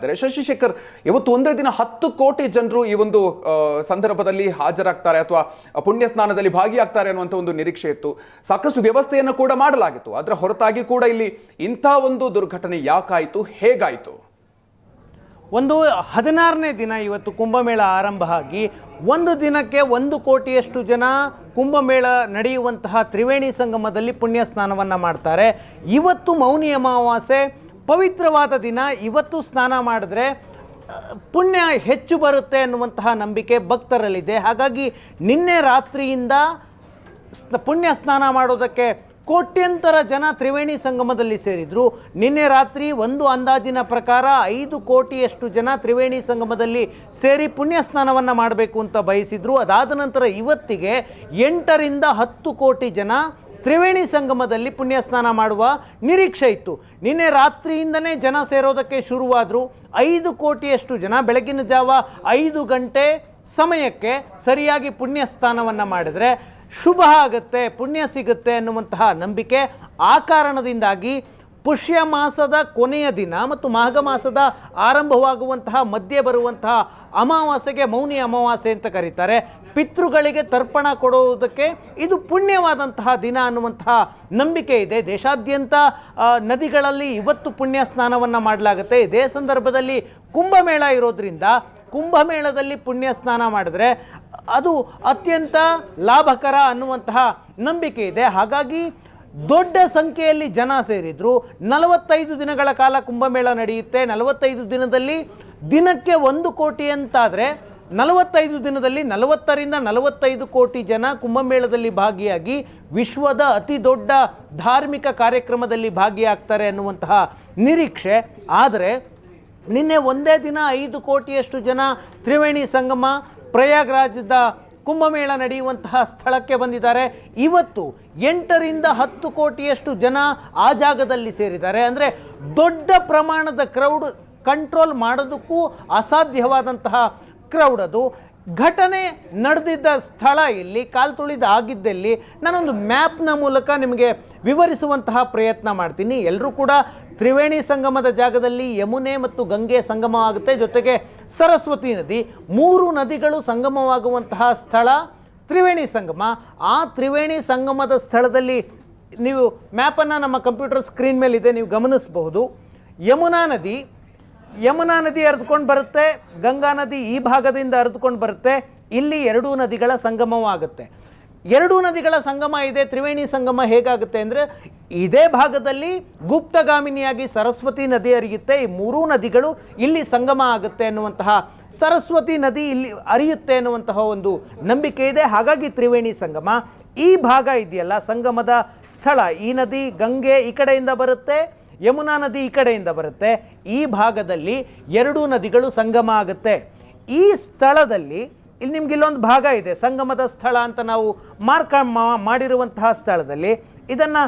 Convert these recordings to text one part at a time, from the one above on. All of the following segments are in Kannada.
ಆದರೆ ಶಶಿಶೇಖರ್ ಇವತ್ತು ಒಂದೇ ದಿನ ಹತ್ತು ಕೋಟಿ ಜನರು ಈ ಒಂದು ಸಂದರ್ಭದಲ್ಲಿ ಹಾಜರಾಗ್ತಾರೆ ಅಥವಾ ಪುಣ್ಯ ಸ್ನಾನದಲ್ಲಿ ಭಾಗಿಯಾಗ್ತಾರೆ ಅನ್ನುವಂಥ ಒಂದು ನಿರೀಕ್ಷೆ ಇತ್ತು. ಸಾಕಷ್ಟು ವ್ಯವಸ್ಥೆಯನ್ನು ಕೂಡ ಮಾಡಲಾಗಿತ್ತು. ಅದರ ಹೊರತಾಗಿ ಕೂಡ ಇಲ್ಲಿ ಇಂಥ ಒಂದು ದುರ್ಘಟನೆ ಯಾಕಾಯಿತು? ಹೇಗಾಯಿತು? ಒಂದು ಹದಿನಾರನೇ ದಿನ ಇವತ್ತು ಕುಂಭಮೇಳ ಆರಂಭ ಆಗಿ ಒಂದು ದಿನಕ್ಕೆ ಒಂದು ಕೋಟಿಯಷ್ಟು ಜನ ಕುಂಭಮೇಳ ನಡೆಯುವಂತಹ ತ್ರಿವೇಣಿ ಸಂಗಮದಲ್ಲಿ ಪುಣ್ಯ ಸ್ನಾನವನ್ನು ಮಾಡ್ತಾರೆ. ಇವತ್ತು ಮೌನಿ ಅಮಾವಾಸ್ಯೆ ಪವಿತ್ರವಾದ ದಿನ, ಇವತ್ತು ಸ್ನಾನ ಮಾಡಿದ್ರೆ ಪುಣ್ಯ ಹೆಚ್ಚು ಬರುತ್ತೆ ಅನ್ನುವಂತಹ ನಂಬಿಕೆ ಭಕ್ತರಲ್ಲಿದೆ. ಹಾಗಾಗಿ ನಿನ್ನೆ ರಾತ್ರಿಯಿಂದ ಪುಣ್ಯ ಸ್ನಾನ ಮಾಡೋದಕ್ಕೆ ಕೋಟ್ಯಂತರ ಜನ ತ್ರಿವೇಣಿ ಸಂಗಮದಲ್ಲಿ ಸೇರಿದರು. ನಿನ್ನೆ ರಾತ್ರಿ ಒಂದು ಅಂದಾಜಿನ ಪ್ರಕಾರ ಐದು ಕೋಟಿಯಷ್ಟು ಜನ ತ್ರಿವೇಣಿ ಸಂಗಮದಲ್ಲಿ ಸೇರಿ ಪುಣ್ಯ ಸ್ನಾನವನ್ನು ಮಾಡಬೇಕು ಅಂತ ಬಯಸಿದ್ರು. ಅದಾದ ನಂತರ ಇವತ್ತಿಗೆ ಎಂಟರಿಂದ ಹತ್ತು ಕೋಟಿ ಜನ ತ್ರಿವೇಣಿ ಸಂಗಮದಲ್ಲಿ ಪುಣ್ಯ ಸ್ನಾನ ಮಾಡುವ ನಿರೀಕ್ಷೆ ಇತ್ತು. ನಿನ್ನೆ ರಾತ್ರಿಯಿಂದನೇ ಜನ ಸೇರೋದಕ್ಕೆ ಶುರುವಾದರೂ. ಐದು ಕೋಟಿಯಷ್ಟು ಜನ ಬೆಳಗಿನ ಜಾವ ಐದು ಗಂಟೆ ಸಮಯಕ್ಕೆ ಸರಿಯಾಗಿ ಪುಣ್ಯ ಸ್ನಾನವನ್ನು ಮಾಡಿದರೆ ಶುಭ ಆಗುತ್ತೆ, ಪುಣ್ಯ ಸಿಗುತ್ತೆ ಅನ್ನುವಂತಹ ನಂಬಿಕೆ ಆ ಕಾರಣದಿಂದಾಗಿ ಪುಷ್ಯ ಮಾಸದ ಕೊನೆಯ ದಿನ ಮತ್ತು ಮಾಘ ಮಾಸದ ಆರಂಭವಾಗುವಂತಹ, ಮಧ್ಯೆ ಬರುವಂತಹ ಅಮಾವಾಸ್ಯೆಗೆ ಮೌನಿ ಅಮಾವಾಸ್ಯೆ ಅಂತ ಕರೀತಾರೆ. ಪಿತೃಗಳಿಗೆ ತರ್ಪಣ ಕೊಡುವುದಕ್ಕೆ ಇದು ಪುಣ್ಯವಾದಂತಹ ದಿನ ಅನ್ನುವಂತಹ ನಂಬಿಕೆ ಇದೆ. ದೇಶಾದ್ಯಂತ ನದಿಗಳಲ್ಲಿ ಇವತ್ತು ಪುಣ್ಯ ಸ್ನಾನವನ್ನು ಮಾಡಲಾಗುತ್ತೆ. ಇದೇ ಸಂದರ್ಭದಲ್ಲಿ ಕುಂಭಮೇಳ ಇರೋದ್ರಿಂದ ಕುಂಭಮೇಳದಲ್ಲಿ ಪುಣ್ಯ ಸ್ನಾನ ಮಾಡಿದ್ರೆ ಅದು ಅತ್ಯಂತ ಲಾಭಕರ ಅನ್ನುವಂತಹ ನಂಬಿಕೆ ಇದೆ. ಹಾಗಾಗಿ ದೊಡ್ಡ ಸಂಖ್ಯೆಯಲ್ಲಿ ಜನ ಸೇರಿದ್ರು. ನಲವತ್ತೈದು ದಿನಗಳ ಕಾಲ ಕುಂಭಮೇಳ ನಡೆಯುತ್ತೆ. ನಲವತ್ತೈದು ದಿನದಲ್ಲಿ ದಿನಕ್ಕೆ ಒಂದು ಕೋಟಿ ಅಂತಾದರೆ ನಲವತ್ತೈದು ದಿನದಲ್ಲಿ ನಲವತ್ತರಿಂದ ನಲವತ್ತೈದು ಕೋಟಿ ಜನ ಕುಂಭಮೇಳದಲ್ಲಿ ಭಾಗಿಯಾಗಿ ವಿಶ್ವದ ಅತಿ ದೊಡ್ಡ ಧಾರ್ಮಿಕ ಕಾರ್ಯಕ್ರಮದಲ್ಲಿ ಭಾಗಿಯಾಗ್ತಾರೆ ಅನ್ನುವಂತಹ ನಿರೀಕ್ಷೆ. ಆದರೆ ನಿನ್ನೆ ಒಂದೇ ದಿನ ಐದು ಕೋಟಿಯಷ್ಟು ಜನ ತ್ರಿವೇಣಿ ಸಂಗಮ ಪ್ರಯಾಗ್ರಾಜದ ಕುಂಭಮೇಳ ನಡೆಯುವಂತಹ ಸ್ಥಳಕ್ಕೆ ಬಂದಿದ್ದಾರೆ. ಇವತ್ತು ಎಂಟರಿಂದ ಹತ್ತು ಕೋಟಿಯಷ್ಟು ಜನ ಆ ಜಾಗದಲ್ಲಿ ಸೇರಿದ್ದಾರೆ. ಅಂದರೆ ದೊಡ್ಡ ಪ್ರಮಾಣದ ಕ್ರೌಡ್ ಕಂಟ್ರೋಲ್ ಮಾಡೋದಕ್ಕೂ ಅಸಾಧ್ಯವಾದಂತಹ ಕ್ರೌಡ್ ಅದು. ಘಟನೆ ನಡೆದಿದ್ದ ಸ್ಥಳ ಇಲ್ಲಿ, ಕಾಲು ತುಳಿದ ಆಗಿದ್ದಲ್ಲಿ ನಾನೊಂದು ಮ್ಯಾಪ್ನ ಮೂಲಕ ನಿಮಗೆ ವಿವರಿಸುವಂತಹ ಪ್ರಯತ್ನ ಮಾಡ್ತೀನಿ. ಎಲ್ಲರೂ ಕೂಡ ತ್ರಿವೇಣಿ ಸಂಗಮದ ಜಾಗದಲ್ಲಿ ಯಮುನೆ ಮತ್ತು ಗಂಗೆ ಸಂಗಮ ಆಗುತ್ತೆ. ಜೊತೆಗೆ ಸರಸ್ವತಿ ನದಿ, ಮೂರು ನದಿಗಳು ಸಂಗಮವಾಗುವಂತಹ ಸ್ಥಳ, ತ್ರಿವೇಣಿ ಸಂಗಮ. ಆ ತ್ರಿವೇಣಿ ಸಂಗಮದ ಸ್ಥಳದಲ್ಲಿ ನೀವು ಮ್ಯಾಪನ್ನು ನಮ್ಮ ಕಂಪ್ಯೂಟರ್ ಸ್ಕ್ರೀನ್ ಮೇಲಿದೆ, ನೀವು ಗಮನಿಸಬಹುದು. ಯಮುನಾ ನದಿ ಯಮುನಾ ನದಿ ಹರಿದುಕೊಂಡು ಬರುತ್ತೆ, ಗಂಗಾ ನದಿ ಈ ಭಾಗದಿಂದ ಹರಿದುಕೊಂಡು ಬರುತ್ತೆ, ಇಲ್ಲಿ ಎರಡೂ ನದಿಗಳ ಸಂಗಮವಾಗುತ್ತೆ ಎರಡೂ ನದಿಗಳ ಸಂಗಮ ಇದೆ, ತ್ರಿವೇಣಿ ಸಂಗಮ ಹೇಗಾಗುತ್ತೆ ಅಂದರೆ, ಇದೇ ಭಾಗದಲ್ಲಿ ಗುಪ್ತಗಾಮಿನಿಯಾಗಿ ಸರಸ್ವತಿ ನದಿ ಹರಿಯುತ್ತೆ, ಈ ಮೂರೂ ನದಿಗಳು ಇಲ್ಲಿ ಸಂಗಮ ಆಗುತ್ತೆ ಅನ್ನುವಂತಹ, ಸರಸ್ವತಿ ನದಿ ಇಲ್ಲಿ ಅರಿಯುತ್ತೆ ಅನ್ನುವಂತಹ ಒಂದು ನಂಬಿಕೆ ಇದೆ. ಹಾಗಾಗಿ ತ್ರಿವೇಣಿ ಸಂಗಮ ಈ ಭಾಗ ಇದೆಯಲ್ಲ, ಸಂಗಮದ ಸ್ಥಳ. ಈ ನದಿ ಗಂಗೆ ಈ ಕಡೆಯಿಂದ ಬರುತ್ತೆ ಯಮುನಾ ನದಿ ಈ ಕಡೆಯಿಂದ ಬರುತ್ತೆ. ಈ ಭಾಗದಲ್ಲಿ ಎರಡೂ ನದಿಗಳು ಸಂಗಮ ಆಗುತ್ತೆ. ಈ ಸ್ಥಳದಲ್ಲಿ ಇಲ್ಲಿ ನಿಮ್ಗೆ ಇಲ್ಲೊಂದು ಭಾಗ ಇದೆ, ಸಂಗಮದ ಸ್ಥಳ ಅಂತ ನಾವು ಮಾರ್ಕ್ ಮಾಡಿರುವಂತಹ ಸ್ಥಳದಲ್ಲಿ. ಇದನ್ನು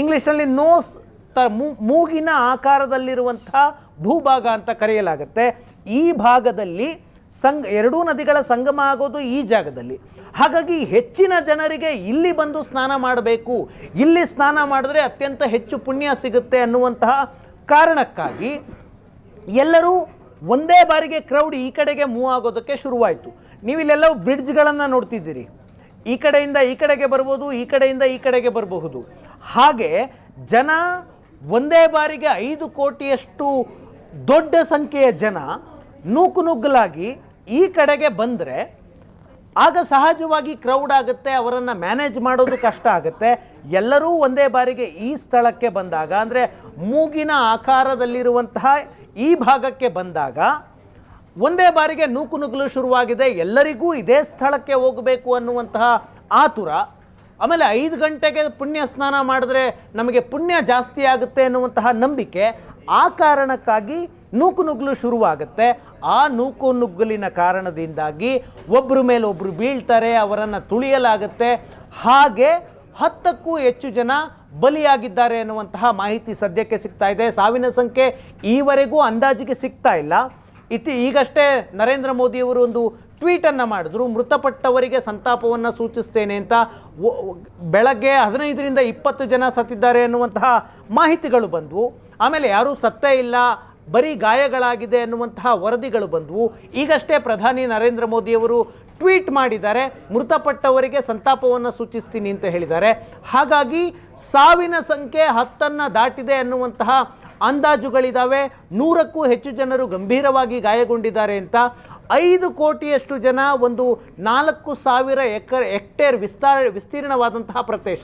ಇಂಗ್ಲೀಷಲ್ಲಿ ನೋಸ್ ತ ಮೂಗಿನ ಆಕಾರದಲ್ಲಿರುವಂತಹ ಭೂಭಾಗ ಅಂತ ಕರೆಯಲಾಗುತ್ತೆ. ಈ ಭಾಗದಲ್ಲಿ ಸಂಗ ಎರಡೂ ನದಿಗಳ ಸಂಗಮ ಆಗೋದು ಈ ಜಾಗದಲ್ಲಿ. ಹಾಗಾಗಿ ಹೆಚ್ಚಿನ ಜನರಿಗೆ ಇಲ್ಲಿ ಬಂದು ಸ್ನಾನ ಮಾಡಬೇಕು. ಇಲ್ಲಿ ಸ್ನಾನ ಮಾಡಿದ್ರೆ ಅತ್ಯಂತ ಹೆಚ್ಚು ಪುಣ್ಯ ಸಿಗುತ್ತೆ ಅನ್ನುವಂತಹ ಕಾರಣಕ್ಕಾಗಿ ಎಲ್ಲರೂ ಒಂದೇ ಬಾರಿಗೆ ಕ್ರೌಡ್ ಈ ಕಡೆಗೆ ಮೂವ್ ಆಗೋದಕ್ಕೆ ಶುರುವಾಯಿತು. ನೀವು ಇಲ್ಲೆಲ್ಲವೂ ಬ್ರಿಡ್ಜ್ಗಳನ್ನು ನೋಡ್ತಿದ್ದೀರಿ. ಈ ಕಡೆಯಿಂದ ಈ ಕಡೆಗೆ ಬರ್ಬೋದು, ಈ ಕಡೆಯಿಂದ ಈ ಕಡೆಗೆ ಬರಬಹುದು. ಹಾಗೆ ಜನ ಒಂದೇ ಬಾರಿಗೆ ಐದು ಕೋಟಿಯಷ್ಟು ದೊಡ್ಡ ಸಂಖ್ಯೆಯ ಜನ ನೂಕು ನುಗ್ಗಲಾಗಿ ಈ ಕಡೆಗೆ ಬಂದರೆ ಆಗ ಸಹಜವಾಗಿ ಕ್ರೌಡ್ ಆಗುತ್ತೆ, ಅವರನ್ನು ಮ್ಯಾನೇಜ್ ಮಾಡೋದು ಕಷ್ಟ ಆಗುತ್ತೆ. ಎಲ್ಲರೂ ಒಂದೇ ಬಾರಿಗೆ ಈ ಸ್ಥಳಕ್ಕೆ ಬಂದಾಗ, ಅಂದರೆ ಮೂಗಿನ ಆಕಾರದಲ್ಲಿರುವಂತಹ ಈ ಭಾಗಕ್ಕೆ ಬಂದಾಗ ಒಂದೇ ಬಾರಿಗೆ ನೂಕು ನುಗ್ಗಲು ಶುರುವಾಗಿದೆ. ಎಲ್ಲರಿಗೂ ಇದೇ ಸ್ಥಳಕ್ಕೆ ಹೋಗಬೇಕು ಅನ್ನುವಂತಹ ಆತುರ ಆಮೇಲೆ ಐದು ಗಂಟೆಗೆ ಪುಣ್ಯ ಸ್ನಾನ ಮಾಡಿದ್ರೆ ನಮಗೆ ಪುಣ್ಯ ಜಾಸ್ತಿ ಆಗುತ್ತೆ ಎನ್ನುವಂತಹ ನಂಬಿಕೆ ಆ ಕಾರಣಕ್ಕಾಗಿ ನೂಕು ನುಗ್ಗಲು ಶುರುವಾಗುತ್ತೆ. ಆ ನೂಕು ನುಗ್ಗಲಿನ ಕಾರಣದಿಂದಾಗಿ ಒಬ್ಬರ ಮೇಲೆ ಒಬ್ಬರು ಬೀಳ್ತಾರೆ, ಅವರನ್ನು ತುಳಿಯಲಾಗುತ್ತೆ. ಹಾಗೆ ಹತ್ತಕ್ಕೂ ಹೆಚ್ಚು ಜನ ಬಲಿಯಾಗಿದ್ದಾರೆ ಎನ್ನುವಂತಹ ಮಾಹಿತಿ ಸದ್ಯಕ್ಕೆ ಸಿಗ್ತಾ ಇದೆ. ಸಾವಿನ ಸಂಖ್ಯೆ ಈವರೆಗೂ ಅಂದಾಜಿಗೆ ಸಿಗ್ತಾ ಇಲ್ಲ. ಇತಿ ಈಗಷ್ಟೇ ನರೇಂದ್ರ ಮೋದಿಯವರು ಒಂದು ಟ್ವೀಟನ್ನು ಮಾಡಿದ್ರು, ಮೃತಪಟ್ಟವರಿಗೆ ಸಂತಾಪವನ್ನು ಸೂಚಿಸ್ತೇನೆ ಅಂತ. ಬೆಳಗ್ಗೆ ಹದಿನೈದರಿಂದ ಇಪ್ಪತ್ತು ಜನ ಸತ್ತಿದ್ದಾರೆ ಅನ್ನುವಂತಹ ಮಾಹಿತಿಗಳು ಬಂದವು. ಆಮೇಲೆ ಯಾರೂ ಸತ್ತೇ ಇಲ್ಲ, ಬರೀ ಗಾಯಗಳಾಗಿದೆ ಅನ್ನುವಂತಹ ವರದಿಗಳು ಬಂದವು. ಈಗಷ್ಟೇ ಪ್ರಧಾನಿ ನರೇಂದ್ರ ಮೋದಿಯವರು ಟ್ವೀಟ್ ಮಾಡಿದ್ದಾರೆ, ಮೃತಪಟ್ಟವರಿಗೆ ಸಂತಾಪವನ್ನು ಸೂಚಿಸ್ತೀನಿ ಅಂತ ಹೇಳಿದ್ದಾರೆ. ಹಾಗಾಗಿ ಸಾವಿನ ಸಂಖ್ಯೆ ಹತ್ತನ್ನು ದಾಟಿದೆ ಅನ್ನುವಂತಹ ಅಂದಾಜುಗಳಿದ್ದಾವೆ ನೂರಕ್ಕೂ ಹೆಚ್ಚು ಜನರು ಗಂಭೀರವಾಗಿ ಗಾಯಗೊಂಡಿದ್ದಾರೆ ಅಂತ. ಐದು ಕೋಟಿಯಷ್ಟು ಜನ ಒಂದು ನಾಲ್ಕು ಸಾವಿರ ಎಕರೆ, ಹೆಕ್ಟೇರ್ ವಿಸ್ತಾರ ವಿಸ್ತೀರ್ಣವಾದಂತಹ ಪ್ರದೇಶ.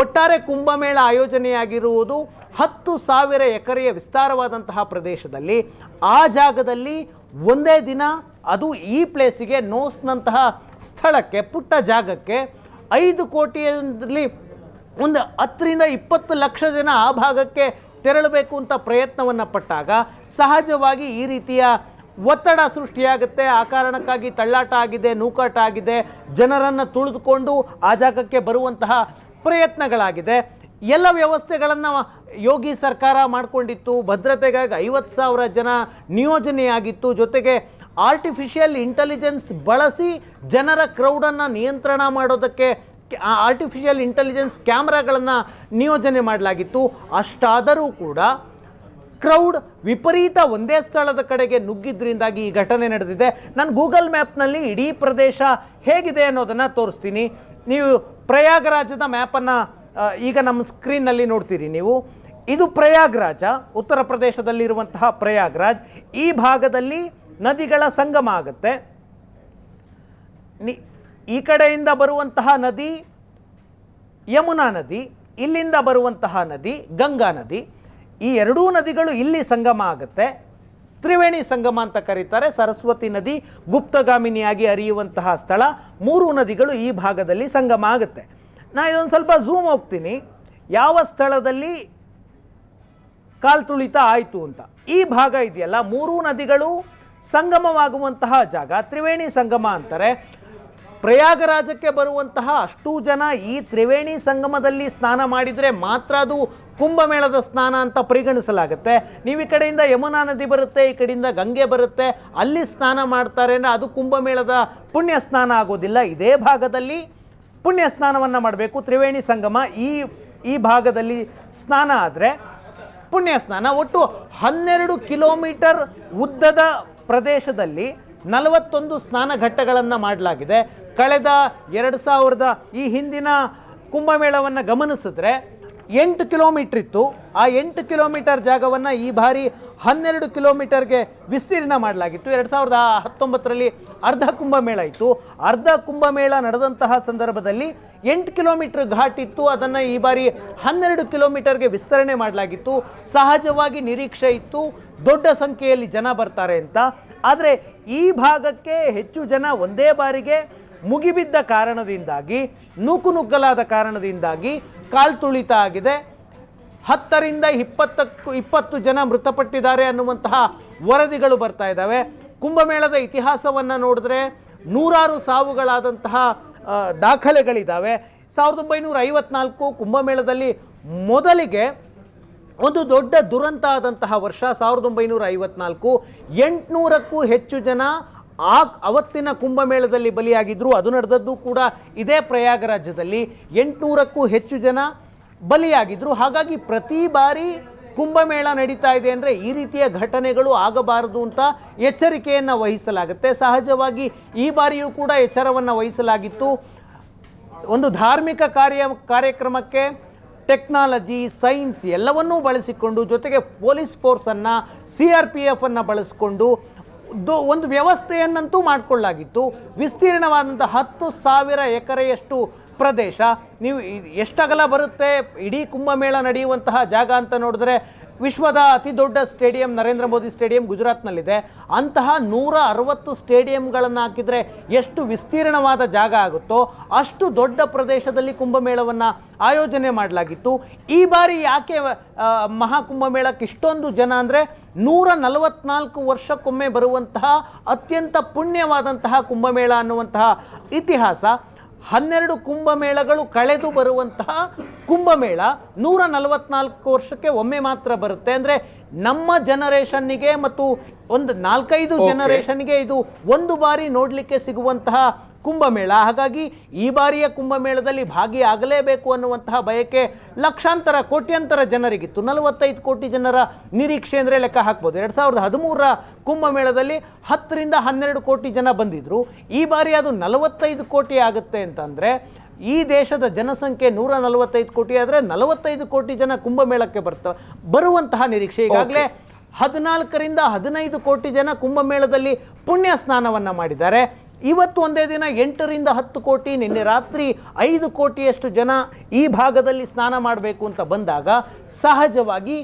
ಒಟ್ಟಾರೆ ಕುಂಭಮೇಳ ಆಯೋಜನೆಯಾಗಿರುವುದು ಹತ್ತು ಸಾವಿರ ಎಕರೆಯ ವಿಸ್ತಾರವಾದಂತಹ ಪ್ರದೇಶದಲ್ಲಿ. ಆ ಜಾಗದಲ್ಲಿ ಒಂದೇ ದಿನ ಅದು ಈ ಪ್ಲೇಸಿಗೆ ನೋಸ್ನಂತಹ ಸ್ಥಳಕ್ಕೆ, ಪುಟ್ಟ ಜಾಗಕ್ಕೆ ಐದು ಕೋಟಿಯಲ್ಲಿ ಒಂದು ಹತ್ತರಿಂದ ಇಪ್ಪತ್ತು ಲಕ್ಷ ಜನ ಆ ಭಾಗಕ್ಕೆ ತೆರಳಬೇಕು ಅಂತ ಪ್ರಯತ್ನವನ್ನು ಪಟ್ಟಾಗ ಸಹಜವಾಗಿ ಈ ರೀತಿಯ ಒತ್ತಡ ಸೃಷ್ಟಿಯಾಗುತ್ತೆ. ಆ ಕಾರಣಕ್ಕಾಗಿ ತಳ್ಳಾಟ ಆಗಿದೆ, ನೂಕಾಟ ಆಗಿದೆ. ಜನರನ್ನು ತುಳಿದುಕೊಂಡು ಆ ಜಾಗಕ್ಕೆ ಬರುವಂತಹ ಪ್ರಯತ್ನಗಳಾಗಿದೆ. ಎಲ್ಲ ವ್ಯವಸ್ಥೆಗಳನ್ನು ಯೋಗಿ ಸರ್ಕಾರ ಮಾಡಿಕೊಂಡಿತ್ತು. ಭದ್ರತೆಗಾಗಿ ಐವತ್ತು ಸಾವಿರ ಜನ ನಿಯೋಜನೆಯಾಗಿತ್ತು. ಜೊತೆಗೆ ಆರ್ಟಿಫಿಷಿಯಲ್ ಇಂಟೆಲಿಜೆನ್ಸ್ ಬಳಸಿ ಜನರ ಕ್ರೌಡನ್ನು ನಿಯಂತ್ರಣ ಮಾಡೋದಕ್ಕೆ ಆರ್ಟಿಫಿಷಿಯಲ್ ಇಂಟೆಲಿಜೆನ್ಸ್ ಕ್ಯಾಮ್ರಾಗಳನ್ನು ನಿಯೋಜನೆ ಮಾಡಲಾಗಿತ್ತು. ಅಷ್ಟಾದರೂ ಕೂಡ ಕ್ರೌಡ್ ವಿಪರೀತ ಒಂದೇ ಸ್ಥಳದ ಕಡೆಗೆ ನುಗ್ಗಿದ್ರಿಂದಾಗಿ ಈ ಘಟನೆ ನಡೆದಿದೆ. ನಾನು ಗೂಗಲ್ ಮ್ಯಾಪ್ನಲ್ಲಿ ಇಡೀ ಪ್ರದೇಶ ಹೇಗಿದೆ ಅನ್ನೋದನ್ನು ತೋರಿಸ್ತೀನಿ. ನೀವು ಪ್ರಯಾಗರಾಜದ ಮ್ಯಾಪನ್ನು ಈಗ ನಮ್ಮ ಸ್ಕ್ರೀನ್ನಲ್ಲಿ ನೋಡ್ತೀರಿ ನೀವು. ಇದು ಪ್ರಯಾಗ್ರಾಜ, ಉತ್ತರ ಪ್ರದೇಶದಲ್ಲಿರುವಂತಹ ಪ್ರಯಾಗ್ರಾಜ್. ಈ ಭಾಗದಲ್ಲಿ ನದಿಗಳ ಸಂಗಮ ಆಗುತ್ತೆ. ಈ ಕಡೆಯಿಂದ ಬರುವಂತಹ ನದಿ, ಯಮುನಾ ನದಿ, ಇಲ್ಲಿಂದ ಬರುವಂತಹ ನದಿ, ಗಂಗಾ ನದಿ, ಈ ಎರಡೂ ನದಿಗಳು ಇಲ್ಲಿ ಸಂಗಮ ಆಗುತ್ತೆ. ತ್ರಿವೇಣಿ ಸಂಗಮ ಅಂತ ಕರೀತಾರೆ. ಸರಸ್ವತಿ ನದಿ ಗುಪ್ತಗಾಮಿನಿಯಾಗಿ ಹರಿಯುವಂತಹ ಸ್ಥಳ. ಮೂರು ನದಿಗಳು ಈ ಭಾಗದಲ್ಲಿ ಸಂಗಮ ಆಗುತ್ತೆ. ನಾನು ಇದೊಂದು ಸ್ವಲ್ಪ ಝೂಮ್ ಹೋಗ್ತೀನಿ. ಯಾವ ಸ್ಥಳದಲ್ಲಿ ಕಾಲ್ ತುಳಿತ ಆಯಿತು ಅಂತ. ಈ ಭಾಗ ಇದೆಯಲ್ಲ, ಮೂರೂ ನದಿಗಳು ಸಂಗಮವಾಗುವಂತಹ ಜಾಗ. ತ್ರಿವೇಣಿ ಸಂಗಮ ಅಂತಾರೆ. ಪ್ರಯಾಗರಾಜಕ್ಕೆ ಬರುವಂತಹ ಅಷ್ಟೂ ಜನ ಈ ತ್ರಿವೇಣಿ ಸಂಗಮದಲ್ಲಿ ಸ್ನಾನ ಮಾಡಿದರೆ ಮಾತ್ರ ಅದು ಕುಂಭಮೇಳದ ಸ್ನಾನ ಅಂತ ಪರಿಗಣಿಸಲಾಗುತ್ತೆ. ನೀವು ಈ ಕಡೆಯಿಂದ ಯಮುನಾ ನದಿ ಬರುತ್ತೆ, ಈ ಕಡೆಯಿಂದ ಗಂಗೆ ಬರುತ್ತೆ, ಅಲ್ಲಿ ಸ್ನಾನ ಮಾಡ್ತಾರೆ ಅಂದರೆ ಅದು ಕುಂಭಮೇಳದ ಪುಣ್ಯ ಸ್ನಾನ ಆಗೋದಿಲ್ಲ. ಇದೇ ಭಾಗದಲ್ಲಿ ಪುಣ್ಯ ಸ್ನಾನವನ್ನು ಮಾಡಬೇಕು, ತ್ರಿವೇಣಿ ಸಂಗಮ ಈ ಈ ಭಾಗದಲ್ಲಿ ಸ್ನಾನ ಆದರೆ ಪುಣ್ಯ ಸ್ನಾನ. ಒಟ್ಟು ಹನ್ನೆರಡು ಕಿಲೋಮೀಟರ್ ಉದ್ದದ ಪ್ರದೇಶದಲ್ಲಿ ನಲವತ್ತೊಂದು ಸ್ನಾನ ಘಟ್ಟಗಳನ್ನು ಮಾಡಲಾಗಿದೆ. ಕಳೆದ ಎರಡು ಸಾವಿರದ ಈ ಹಿಂದಿನ ಕುಂಭಮೇಳವನ್ನು ಗಮನಿಸಿದ್ರೆ ಎಂಟು ಕಿಲೋಮೀಟರ್ ಇತ್ತು. ಆ ಎಂಟು ಕಿಲೋಮೀಟರ್ ಜಾಗವನ್ನು ಈ ಬಾರಿ ಹನ್ನೆರಡು ಕಿಲೋಮೀಟರ್ಗೆ ವಿಸ್ತೀರ್ಣ ಮಾಡಲಾಗಿತ್ತು. ಎರಡು ಸಾವಿರದ ಹತ್ತೊಂಬತ್ತರಲ್ಲಿ ಅರ್ಧ ಕುಂಭಮೇಳ ಇತ್ತು. ಅರ್ಧ ಕುಂಭಮೇಳ ನಡೆದಂತಹ ಸಂದರ್ಭದಲ್ಲಿ ಎಂಟು ಕಿಲೋಮೀಟರ್ ಘಾಟ್ ಇತ್ತು. ಅದನ್ನು ಈ ಬಾರಿ ಹನ್ನೆರಡು ಕಿಲೋಮೀಟರ್ಗೆ ವಿಸ್ತರಣೆ ಮಾಡಲಾಗಿತ್ತು. ಸಹಜವಾಗಿ ನಿರೀಕ್ಷೆ ಇತ್ತು. ದೊಡ್ಡ ಸಂಖ್ಯೆಯಲ್ಲಿ ಜನ ಬರ್ತಾರೆ ಅಂತ. ಆದರೆ ಈ ಭಾಗಕ್ಕೆ ಹೆಚ್ಚು ಜನ ಒಂದೇ ಬಾರಿಗೆ ಮುಗಿಬಿದ್ದ ಕಾರಣದಿಂದಾಗಿ ನೂಕುನುಗ್ಗಲಾದ ಕಾರಣದಿಂದಾಗಿ ಕಾಲ್ತುಳಿತ ಆಗಿದೆ. ಹತ್ತರಿಂದ ಇಪ್ಪತ್ತಕ್ಕೂ, ಇಪ್ಪತ್ತು ಜನ ಮೃತಪಟ್ಟಿದ್ದಾರೆ ಅನ್ನುವಂತಹ ವರದಿಗಳು ಬರ್ತಾ ಇದ್ದಾವೆ. ಕುಂಭಮೇಳದ ಇತಿಹಾಸವನ್ನು ನೋಡಿದ್ರೆ ನೂರಾರು ಸಾವುಗಳಾದಂತಹ ದಾಖಲೆಗಳಿದ್ದಾವೆ. ಸಾವಿರದ ಒಂಬೈನೂರ ಐವತ್ನಾಲ್ಕು ಕುಂಭಮೇಳದಲ್ಲಿ ಮೊದಲಿಗೆ ಒಂದು ದೊಡ್ಡ ದುರಂತ ಆದಂತಹ ವರ್ಷ ಸಾವಿರದ ಒಂಬೈನೂರ ಐವತ್ನಾಲ್ಕು. ಎಂಟುನೂರಕ್ಕೂ ಹೆಚ್ಚು ಜನ ಆ ಅವತ್ತಿನ ಕುಂಭಮೇಳದಲ್ಲಿ ಬಲಿಯಾಗಿದ್ದರು ಅದು ನಡೆದದ್ದು ಕೂಡ ಇದೇ ಪ್ರಯಾಗರಾಜ್ಯದಲ್ಲಿ. ಎಂಟುನೂರಕ್ಕೂ ಹೆಚ್ಚು ಜನ ಬಲಿಯಾಗಿದ್ದರು ಹಾಗಾಗಿ ಪ್ರತಿ ಬಾರಿ ಕುಂಭಮೇಳ ನಡೀತಾ ಇದೆ ಅಂದರೆ ಈ ರೀತಿಯ ಘಟನೆಗಳು ಆಗಬಾರದು ಅಂತ ಎಚ್ಚರಿಕೆಯನ್ನು ವಹಿಸಲಾಗುತ್ತೆ. ಸಹಜವಾಗಿ ಈ ಬಾರಿಯೂ ಕೂಡ ಎಚ್ಚರವನ್ನು ವಹಿಸಲಾಗಿತ್ತು. ಒಂದು ಧಾರ್ಮಿಕ ಕಾರ್ಯ ಕಾರ್ಯಕ್ರಮಕ್ಕೆ ಟೆಕ್ನಾಲಜಿ, ಸೈನ್ಸ್ ಎಲ್ಲವನ್ನೂ ಬಳಸಿಕೊಂಡು ಜೊತೆಗೆ ಪೊಲೀಸ್ ಫೋರ್ಸನ್ನು ಸಿ ಆರ್ ಪಿ ಎಫನ್ನು ಬಳಸಿಕೊಂಡು ದೊ- ಒಂದು ವ್ಯವಸ್ಥೆಯನ್ನಂತೂ ಮಾಡಿಕೊಳ್ಳಲಾಗಿತ್ತು ವಿಸ್ತೀರ್ಣವಾದಂಥ ಹತ್ತು ಸಾವಿರ ಎಕರೆಯಷ್ಟು ಪ್ರದೇಶ. ನೀವು ಎಷ್ಟಗಲ ಬರುತ್ತೆ? ಇಡೀ ಕುಂಭಮೇಳ ನಡೆಯುವಂತಹ ಜಾಗ ಅಂತ ನೋಡಿದ್ರೆ ವಿಶ್ವದ ಅತಿ ದೊಡ್ಡ ಸ್ಟೇಡಿಯಂ ನರೇಂದ್ರ ಮೋದಿ ಸ್ಟೇಡಿಯಂ ಗುಜರಾತ್ನಲ್ಲಿದೆ. ಅಂತಹ ನೂರ ಅರವತ್ತು ಸ್ಟೇಡಿಯಂಗಳನ್ನು ಹಾಕಿದರೆ ಎಷ್ಟು ವಿಸ್ತೀರ್ಣವಾದ ಜಾಗ ಆಗುತ್ತೋ ಅಷ್ಟು ದೊಡ್ಡ ಪ್ರದೇಶದಲ್ಲಿ ಕುಂಭಮೇಳವನ್ನು ಆಯೋಜನೆ ಮಾಡಲಾಗಿತ್ತು. ಈ ಬಾರಿ ಯಾಕೆ ಮಹಾ ಮಹಾಕುಂಭಮೇಳಕ್ಕೆ ಇಷ್ಟೊಂದು ಜನ ಅಂದರೆ ನೂರ ನಲವತ್ನಾಲ್ಕು ವರ್ಷಕ್ಕೊಮ್ಮೆ ಬರುವಂತಹ ಅತ್ಯಂತ ಪುಣ್ಯವಾದಂತಹ ಕುಂಭಮೇಳ ಅನ್ನುವಂತಹ ಇತಿಹಾಸ. ಹನ್ನೆರಡು ಕುಂಭಮೇಳಗಳು ಕಳೆದು ಬರುವಂತಹ ಕುಂಭಮೇಳ ನೂರ ನಲವತ್ನಾಲ್ಕು ವರ್ಷಕ್ಕೆ ಒಮ್ಮೆ ಮಾತ್ರ ಬರುತ್ತೆ ಅಂದರೆ ನಮ್ಮ ಜನರೇಷನ್ನಿಗೆ ಮತ್ತು ಒಂದು ನಾಲ್ಕೈದು. ಜನರೇಷನ್ಗೆ ಇದು ಒಂದು ಬಾರಿ ನೋಡಲಿಕ್ಕೆ ಸಿಗುವಂತಹ ಕುಂಭಮೇಳ. ಹಾಗಾಗಿ ಈ ಬಾರಿಯ ಕುಂಭಮೇಳದಲ್ಲಿ ಭಾಗಿಯಾಗಲೇಬೇಕು ಅನ್ನುವಂತಹ ಬಯಕೆ ಲಕ್ಷಾಂತರ ಕೋಟ್ಯಂತರ ಜನರಿಗಿತ್ತು ನಲವತ್ತೈದು ಕೋಟಿ ಜನರ ನಿರೀಕ್ಷೆ ಅಂದರೆ ಲೆಕ್ಕ ಹಾಕ್ಬೋದು. ಎರಡು ಸಾವಿರದ ಹದಿಮೂರರ ಕುಂಭಮೇಳದಲ್ಲಿ ಹತ್ತರಿಂದ ಹನ್ನೆರಡು ಕೋಟಿ ಜನ ಬಂದಿದ್ದರು ಈ ಬಾರಿ ಅದು ನಲವತ್ತೈದು ಕೋಟಿ ಆಗುತ್ತೆ ಅಂತಂದರೆ ಈ ದೇಶದ ಜನಸಂಖ್ಯೆ ನೂರ ನಲವತ್ತೈದು ಕೋಟಿ ಆದರೆ ನಲವತ್ತೈದು ಕೋಟಿ ಜನ ಕುಂಭಮೇಳಕ್ಕೆ ಬರ್ತ ಬರುವಂತಹ ನಿರೀಕ್ಷೆ. ಈಗಾಗಲೇ ಹದಿನಾಲ್ಕರಿಂದ ಹದಿನೈದು ಕೋಟಿ ಜನ ಕುಂಭಮೇಳದಲ್ಲಿ ಪುಣ್ಯ ಸ್ನಾನವನ್ನು ಮಾಡಿದ್ದಾರೆ. ಇವತ್ತು ಒಂದೇ ದಿನ ಎಂಟರಿಂದ ಹತ್ತು ಕೋಟಿ, ನಿನ್ನೆ ರಾತ್ರಿ ಐದು ಕೋಟಿಯಷ್ಟು ಜನ ಈ ಭಾಗದಲ್ಲಿ ಸ್ನಾನ ಮಾಡಬೇಕು ಅಂತ ಬಂದಾಗ ಸಹಜವಾಗಿ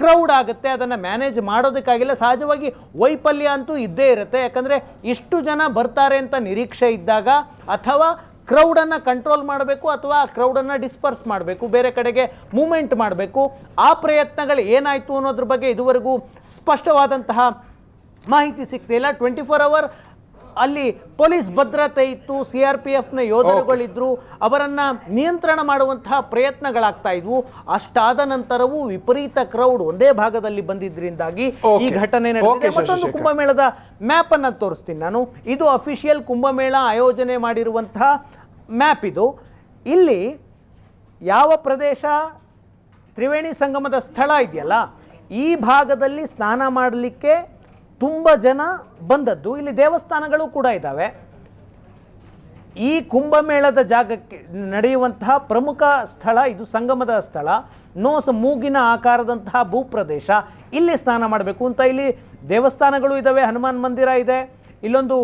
ಕ್ರೌಡ್ ಆಗುತ್ತೆ, ಅದನ್ನು ಮ್ಯಾನೇಜ್ ಮಾಡೋದಕ್ಕಾಗಿಲ್ಲ. ಸಹಜವಾಗಿ ವೈಫಲ್ಯ ಅಂತೂ ಇದ್ದೇ ಇರುತ್ತೆ. ಯಾಕಂದರೆ ಇಷ್ಟು ಜನ ಬರ್ತಾರೆ ಅಂತ ನಿರೀಕ್ಷೆ ಇದ್ದಾಗ ಅಥವಾ ಕ್ರೌಡನ್ನು ಕಂಟ್ರೋಲ್ ಮಾಡಬೇಕು ಅಥವಾ ಆ ಕ್ರೌಡನ್ನು ಡಿಸ್ಪರ್ಸ್ ಮಾಡಬೇಕು, ಬೇರೆ ಕಡೆಗೆ ಮೂಮೆಂಟ್ ಮಾಡಬೇಕು. ಆ ಪ್ರಯತ್ನಗಳು ಏನಾಯಿತು ಅನ್ನೋದ್ರ ಬಗ್ಗೆ ಇದುವರೆಗೂ ಸ್ಪಷ್ಟವಾದಂತಹ ಮಾಹಿತಿ ಸಿಗ್ತಿಲ್ಲ. ಟ್ವೆಂಟಿ ಫೋರ್ ಅವರ್ ಅಲ್ಲಿ ಪೊಲೀಸ್ ಭದ್ರತೆ ಇತ್ತು ಸಿ ಆರ್ ಪಿ ಎಫ್ನ ಯೋಧರುಗಳಿದ್ರು ಅವರನ್ನ ನಿಯಂತ್ರಣ ಮಾಡುವಂತಹ ಪ್ರಯತ್ನಗಳಾಗ್ತಾ ಇದ್ವು. ಅಷ್ಟಾದ ನಂತರವೂ ವಿಪರೀತ ಕ್ರೌಡ್ ಒಂದೇ ಭಾಗದಲ್ಲಿ ಬಂದಿದ್ರಿಂದಾಗಿ ಈ ಘಟನೆ ನಡೆದಿದೆ. ಮತ್ತೊಂದು ಕುಂಭಮೇಳದ ಮ್ಯಾಪ್ ಅನ್ನ ತೋರಿಸ್ತೀನಿ ನಾನು. ಇದು ಅಫಿಷಿಯಲ್ ಕುಂಭಮೇಳ ಆಯೋಜನೆ ಮಾಡಿರುವಂತಹ ಮ್ಯಾಪ್ ಇದು. ಇಲ್ಲಿ ಯಾವ ಪ್ರದೇಶ? ತ್ರಿವೇಣಿ ಸಂಗಮದ ಸ್ಥಳ ಇದೆಯಲ್ಲ? ಈ ಭಾಗದಲ್ಲಿ ಸ್ನಾನ ಮಾಡಲಿಕ್ಕೆ ತುಂಬ ಜನ ಬಂದದ್ದು. ಇಲ್ಲಿ ದೇವಸ್ಥಾನಗಳು ಕೂಡ ಇದ್ದಾವೆ ಈ ಕುಂಭಮೇಳದ ಜಾಗಕ್ಕೆ ನಡೆಯುವಂತಹ ಪ್ರಮುಖ ಸ್ಥಳ ಇದು ಸಂಗಮದ ಸ್ಥಳ. ನೋಸ ಮೂಗಿನ ಆಕಾರದಂತಹ ಭೂಪ್ರದೇಶ. ಇಲ್ಲಿ ಸ್ನಾನ ಮಾಡಬೇಕು ಅಂತ ಇಲ್ಲಿ ದೇವಸ್ಥಾನಗಳು ಇದ್ದಾವೆ ಹನುಮಾನ್ ಮಂದಿರ ಇದೆ, ಇಲ್ಲೊಂದು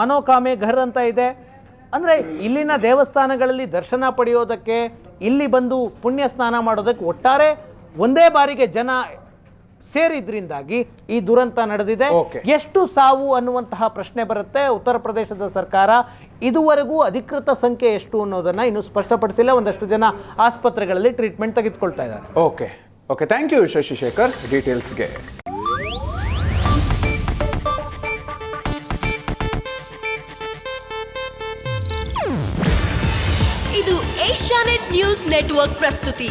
ಮನೋಕಾಮೆ ಘರ್ ಅಂತ ಇದೆ. ಅಂದರೆ ಇಲ್ಲಿನ ದೇವಸ್ಥಾನಗಳಲ್ಲಿ ದರ್ಶನ ಪಡೆಯೋದಕ್ಕೆ ಇಲ್ಲಿ ಬಂದು ಪುಣ್ಯ ಸ್ನಾನ ಮಾಡೋದಕ್ಕೆ ಒಟ್ಟಾರೆ ಒಂದೇ ಬಾರಿಗೆ ಜನ ಸೇರಿದ್ರಿಂದಾಗಿ ಈ ದುರಂತ ನಡೆದಿದೆ. ಎಷ್ಟು ಸಾವು ಅನ್ನುವಂತಹ ಪ್ರಶ್ನೆ ಬರುತ್ತೆ. ಉತ್ತರ ಪ್ರದೇಶದ ಸರ್ಕಾರ ಇದುವರೆಗೂ ಅಧಿಕೃತ ಸಂಖ್ಯೆ ಎಷ್ಟು ಅನ್ನೋದನ್ನ ಇನ್ನು ಸ್ಪಷ್ಟಪಡಿಸಿಲ್ಲ. ಒಂದಷ್ಟು ಜನ ಆಸ್ಪತ್ರೆಗಳಲ್ಲಿ ಟ್ರೀಟ್ಮೆಂಟ್ ತೆಗೆದುಕೊಳ್ತಾ ಇದ್ದಾರೆ. Okay okay thank you Shashishekhar ಡೀಟೇಲ್ಸ್ಗೆ ಇದು ಏಷ್ಯಾನೆಟ್ ನ್ಯೂಸ್ ನೆಟ್ವರ್ಕ್ ಪ್ರಸ್ತುತಿ.